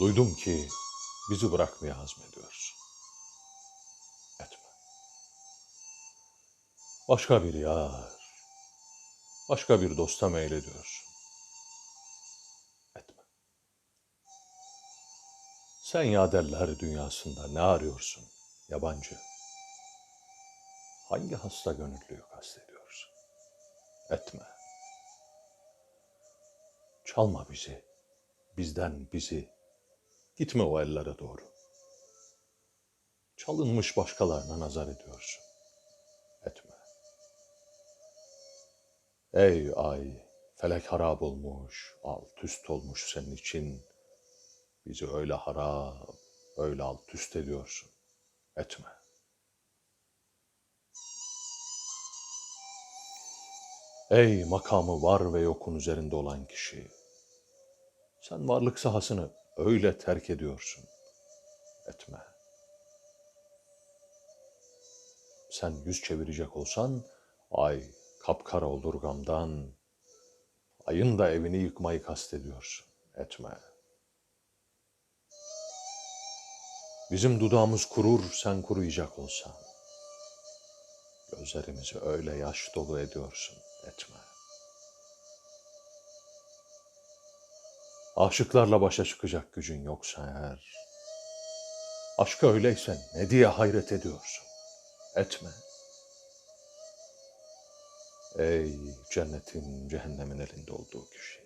Duydum ki bizi bırakmaya hazmediyorsun. Etme. Başka bir yar, başka bir dosta meylediyorsun. Etme. Sen yaderler dünyasında ne arıyorsun yabancı? Hangi hasta gönüllüyü kastediyorsun? Etme. Çalma bizi, bizden bizi. Gitme o ellere doğru. Çalınmış başkalarına nazar ediyorsun. Etme. Ey ay, felek harap olmuş, alt üst olmuş senin için. Bizi öyle harap, öyle alt üst ediyorsun. Etme. Ey makamı var ve yokun üzerinde olan kişi. Sen varlık sahasını öyle terk ediyorsun. Etme. Sen yüz çevirecek olsan ay kapkara olur gamdan. Ayın da evini yıkmayı kastediyorsun. Etme. Bizim dudağımız kurur sen kuruyacak olsan. Gözlerimizi öyle yaş dolu ediyorsun. Etme. Aşıklarla başa çıkacak gücün yoksa eğer, aşka öyleyse ne diye hayret ediyorsun? Etme. Ey cennetin cehennemin elinde olduğu kişi,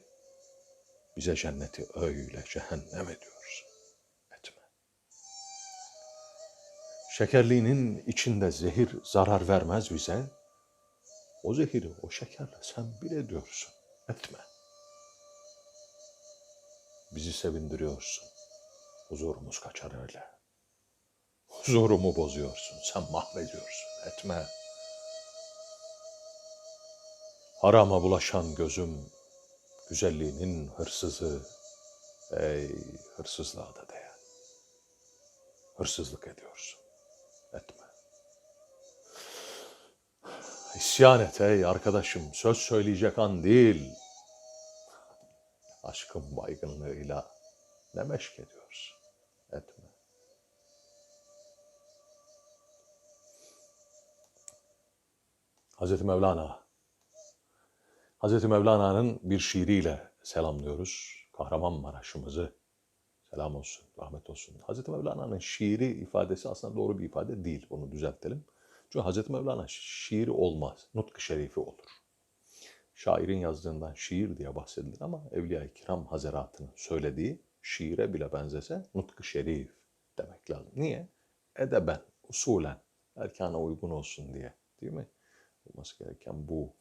bize cenneti öyle cehennem ediyorsun. Etme. Şekerliğinin içinde zehir zarar vermez bize, o zehiri o şekerle sen bile diyorsun. Etme. Bizi sevindiriyorsun. Huzurumuz kaçar öyle. Huzurumu bozuyorsun. Sen mahvediyorsun. Etme. Harama bulaşan gözüm, güzelliğinin hırsızı. Ey hırsızlığa da değer. Hırsızlık ediyorsun. Etme. İsyan et ey arkadaşım. Söz söyleyecek an değil aşkın baygınlığıyla ne meşk ediyorsun? Etme. Hazreti Mevlana Hazreti Mevlana'nın bir şiiriyle selamlıyoruz Kahramanmaraş'ımızı. Selam olsun, rahmet olsun. Hazreti Mevlana'nın şiiri ifadesi aslında doğru bir ifade değil. Onu düzeltelim. Çünkü Hazreti Mevlana şiiri olmaz. Nutk-ı şerifi olur şairin yazdığından şiir diye bahsedilir ama Evliya-i Kiram Hazeratı'nın söylediği şiire bile benzese nutku şerif demek lazım. Niye? Edeben, usulen, erkana uygun olsun diye değil mi? Olması gereken bu.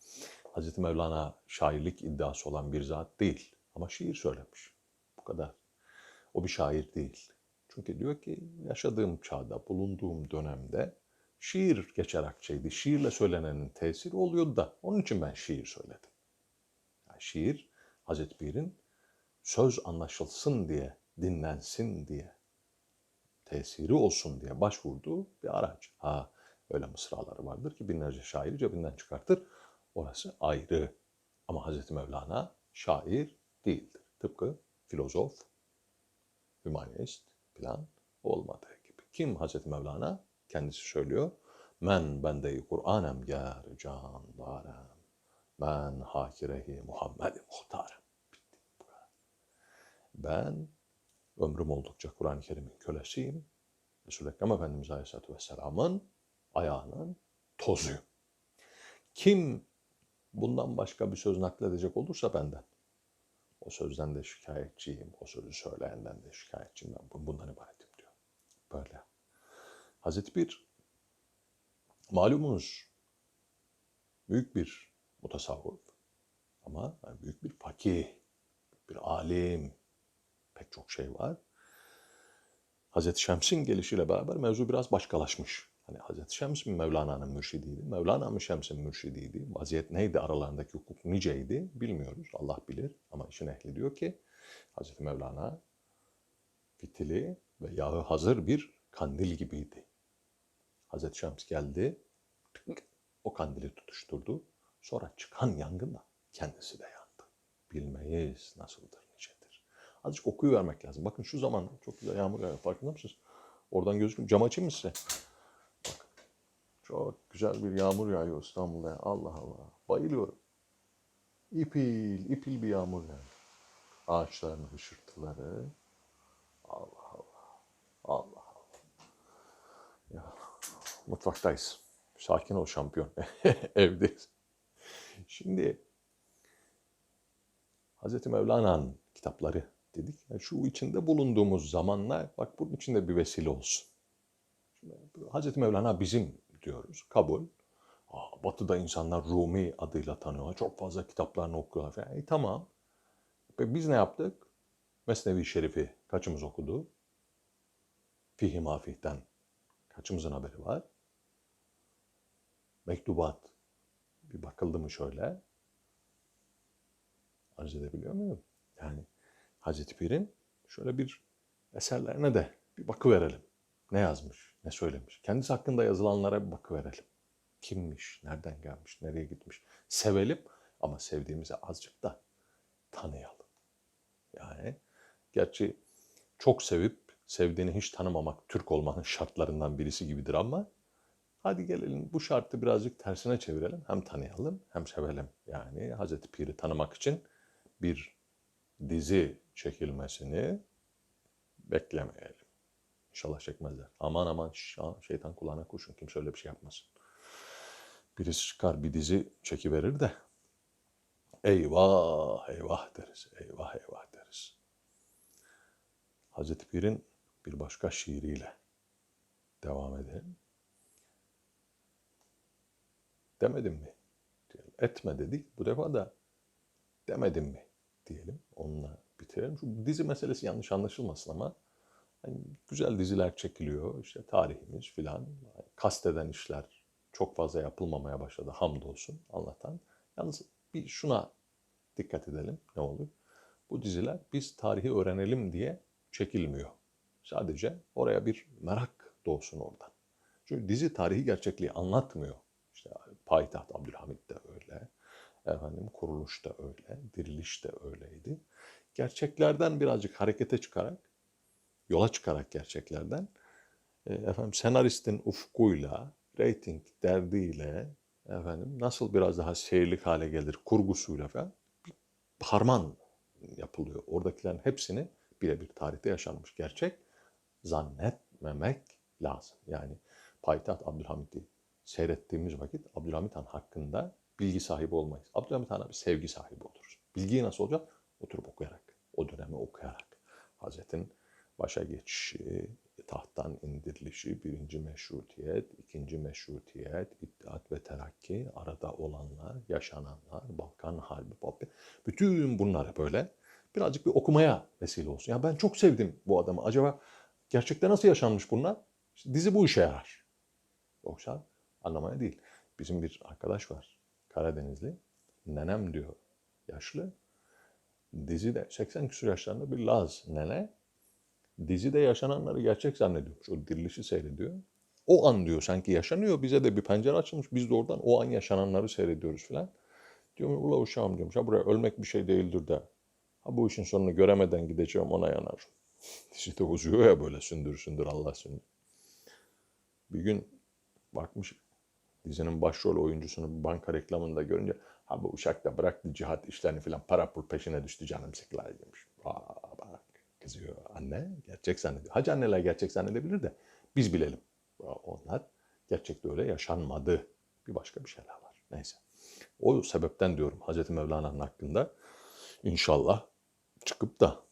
Hazreti Mevlana şairlik iddiası olan bir zat değil ama şiir söylemiş. Bu kadar. O bir şair değil. Çünkü diyor ki yaşadığım çağda, bulunduğum dönemde şiir geçer akçeydi. Şiirle söylenenin tesiri oluyordu da onun için ben şiir söyledim. Yani şiir Hazreti Pir'in söz anlaşılsın diye, dinlensin diye, tesiri olsun diye başvurduğu bir araç. Ha öyle mısraları vardır ki binlerce şairi cebinden çıkartır. Orası ayrı. Ama Hazreti Mevlana şair değildir. Tıpkı filozof, hümanist plan olmadığı gibi. Kim Hazreti Mevlana? Kendisi söylüyor. Men bende Kur'anem ger can darem. Ben hakirehi Muhammed muhtarım. Ben ömrüm oldukça Kur'an-ı Kerim'in kölesiyim. Resul-i Ekrem Efendimiz Aleyhisselatü Vesselam'ın ayağının tozuyum. Kim bundan başka bir söz nakledecek olursa benden. O sözden de şikayetçiyim. O sözü söyleyenden de şikayetçiyim. Ben bundan ibaretim diyor. Böyle. Hazreti Bir, malumunuz büyük bir mutasavvuf ama büyük bir fakih, bir alim, pek çok şey var. Hazreti Şems'in gelişiyle beraber mevzu biraz başkalaşmış. Hani Hazreti Şems mi Mevlana'nın mürşidiydi, Mevlana mı Şems'in mürşidiydi, vaziyet neydi aralarındaki hukuk niceydi bilmiyoruz, Allah bilir. Ama işin ehli diyor ki Hazreti Mevlana fitili ve yağı hazır bir kandil gibiydi. Hazreti Şems geldi, o kandili tutuşturdu. Sonra çıkan yangınla kendisi de yandı. Bilmeyiz nasıldır, nicedir. Azıcık okuyu vermek lazım. Bakın şu zaman çok güzel yağmur yağıyor. Farkında mısınız? Oradan gözüküyor. Cam açayım mı size? Bak. Çok güzel bir yağmur yağıyor İstanbul'da. Allah Allah. Bayılıyorum. İpil, ipil bir yağmur yani. Ağaçların hışırtıları. Allah Allah. Allah Allah. Ya, mutfaktayız. Sakin ol şampiyon. Evdeyiz. Şimdi Hazreti Mevlana'nın kitapları dedik. Yani şu içinde bulunduğumuz zamanla bak bunun içinde bir vesile olsun. Şimdi Hazreti Mevlana bizim diyoruz. Kabul. Aa, batı'da insanlar Rumi adıyla tanıyorlar. Çok fazla kitaplarını okuyorlar falan. E, tamam. Ve biz ne yaptık? Mesnevi Şerif'i kaçımız okudu? Fihi Mafih'ten kaçımızın haberi var? Mektubat bir bakıldı mı şöyle? Arz edebiliyor muyum? Yani Hazreti Pir'in şöyle bir eserlerine de bir bakıverelim. Ne yazmış, ne söylemiş. Kendisi hakkında yazılanlara bir bakıverelim. Kimmiş, nereden gelmiş, nereye gitmiş. Sevelim ama sevdiğimizi azıcık da tanıyalım. Yani gerçi çok sevip sevdiğini hiç tanımamak Türk olmanın şartlarından birisi gibidir ama hadi gelelim bu şartı birazcık tersine çevirelim. Hem tanıyalım hem sevelim. Yani Hazreti Pir'i tanımak için bir dizi çekilmesini beklemeyelim. İnşallah çekmezler. Aman aman şeytan kulağına kurşun. Kimse öyle bir şey yapmasın. Birisi çıkar bir dizi çekiverir de eyvah eyvah deriz. Eyvah eyvah deriz. Hazreti Pir'in bir başka şiiriyle devam edelim. Demedim mi? Diyelim. Etme dedik. Bu defa da demedim mi diyelim. Onunla bitirelim. Şu dizi meselesi yanlış anlaşılmasın ama hani güzel diziler çekiliyor. İşte tarihimiz filan. Yani kasteden işler çok fazla yapılmamaya başladı. Hamdolsun Allah'tan. Yalnız bir şuna dikkat edelim. Ne olur? Bu diziler biz tarihi öğrenelim diye çekilmiyor. Sadece oraya bir merak doğsun oradan. Çünkü dizi tarihi gerçekliği anlatmıyor. Payitaht Abdülhamit de öyle. Efendim kuruluş da öyle. Diriliş de öyleydi. Gerçeklerden birazcık harekete çıkarak, yola çıkarak gerçeklerden e, efendim senaristin ufkuyla, reyting derdiyle efendim nasıl biraz daha seyirlik hale gelir kurgusuyla falan bir harman yapılıyor. Oradakilerin hepsini birebir tarihte yaşanmış gerçek zannetmemek lazım. Yani Payitaht Abdülhamit'i seyrettiğimiz vakit Abdülhamit Han hakkında bilgi sahibi olmayız. Abdülhamit Han'a bir sevgi sahibi oluruz. Bilgiyi nasıl olacak? Oturup okuyarak, o dönemi okuyarak. Hazretin başa geçişi, tahttan indirilişi, birinci meşrutiyet, ikinci meşrutiyet, İttihat ve Terakki, arada olanlar, yaşananlar, Balkan Harbi, Balkan, bütün bunları böyle birazcık bir okumaya vesile olsun. Ya ben çok sevdim bu adamı. Acaba gerçekten nasıl yaşanmış bunlar? İşte dizi bu işe yarar. Yoksa anlamaya değil. Bizim bir arkadaş var. Karadenizli. Nenem diyor yaşlı. Dizide 80 küsur yaşlarında bir Laz nene. Dizide yaşananları gerçek zannediyormuş. O dirilişi seyrediyor. O an diyor sanki yaşanıyor. Bize de bir pencere açılmış. Biz de oradan o an yaşananları seyrediyoruz filan. Diyorum ula uşağım diyormuş. Ha buraya ölmek bir şey değildir de. Ha bu işin sonunu göremeden gideceğim ona yanar. Dizi de uzuyor ya böyle sündür sündür Allah sündür. Bir gün bakmış dizinin başrol oyuncusunu banka reklamında görünce ha bu uşak da bıraktı cihat işlerini filan para pul peşine düştü canım sıkılay demiş. Aa bak kızıyor anne gerçek zannediyor. Hacı anneler gerçek zannedebilir de biz bilelim. Onlar gerçekte öyle yaşanmadı. Bir başka bir şeyler var. Neyse. O sebepten diyorum Hazreti Mevlana'nın hakkında inşallah çıkıp da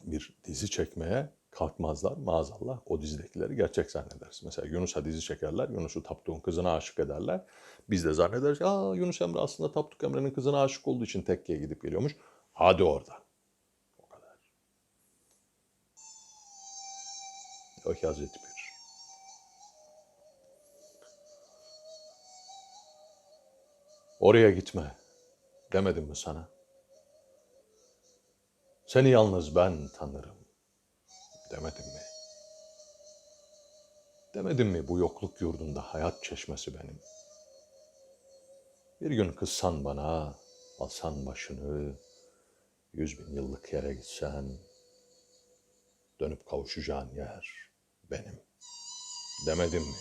bir dizi çekmeye kalkmazlar maazallah o dizidekileri gerçek zannederiz. Mesela Yunus'a dizi çekerler, Yunus'u Tapduk'un kızına aşık ederler. Biz de zannederiz aa Yunus Emre aslında Tapduk Emre'nin kızına aşık olduğu için tekkiye gidip geliyormuş. Hadi orada. O kadar. O ki Hazreti Pir. Oraya gitme demedim mi sana? Seni yalnız ben tanırım demedim mi? Demedim mi bu yokluk yurdunda hayat çeşmesi benim? Bir gün kızsan bana, alsan başını, Yüz bin yıllık yere gitsen, dönüp kavuşacağın yer benim. Demedim mi?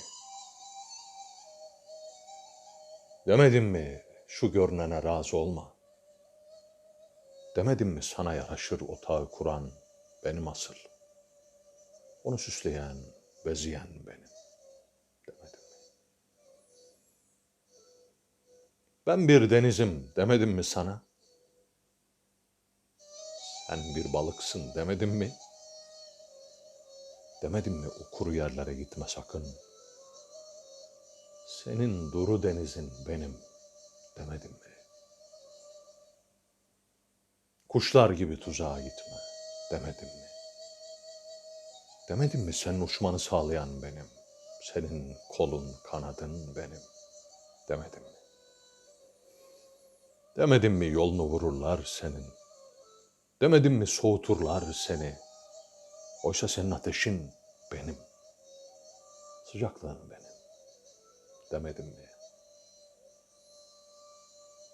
Demedim mi şu görünene razı olma? Demedim mi sana yaraşır otağı kuran benim asıl? Onu süsleyen, bezeyen benim. Demedim mi? Ben bir denizim demedim mi sana? Sen bir balıksın demedim mi? Demedim mi o kuru yerlere gitme sakın? Senin duru denizin benim demedim mi? Kuşlar gibi tuzağa gitme demedim mi? Demedim mi senin uçmanı sağlayan benim? Senin kolun, kanadın benim demedim mi? Demedim mi yolunu vururlar senin? Demedim mi soğuturlar seni? Oysa senin ateşin benim. Sıcaklığın benim. Demedim mi?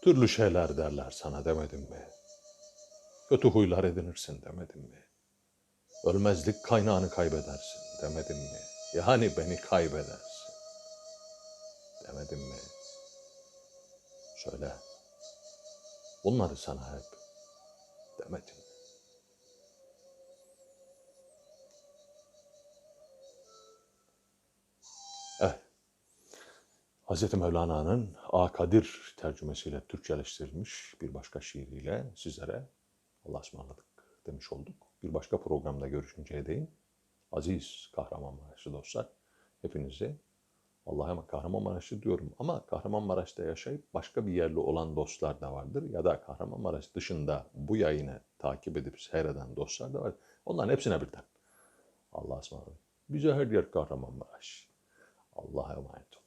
Türlü şeyler derler sana demedim mi? Kötü huylar edinirsin demedim mi? Ölmezlik kaynağını kaybedersin demedim mi? Yani beni kaybedersin demedim mi? Söyle. Bunları sana hep demedim? Evet. Hz. Mevlana'nın A tercümesiyle Türkçeleştirilmiş bir başka şiiriyle sizlere Allah'a ısmarladık demiş olduk. Bir başka programda görüşünceye değin. Aziz Kahramanmaraşlı dostlar, hepinizi Allah'a Kahramanmaraşlı diyorum ama Kahramanmaraş'ta yaşayıp başka bir yerli olan dostlar da vardır. Ya da Kahramanmaraş dışında bu yayını takip edip seyreden dostlar da var. Onların hepsine birden. Allah'a ısmarladık. Bize her yer Kahramanmaraş. Allah'a emanet.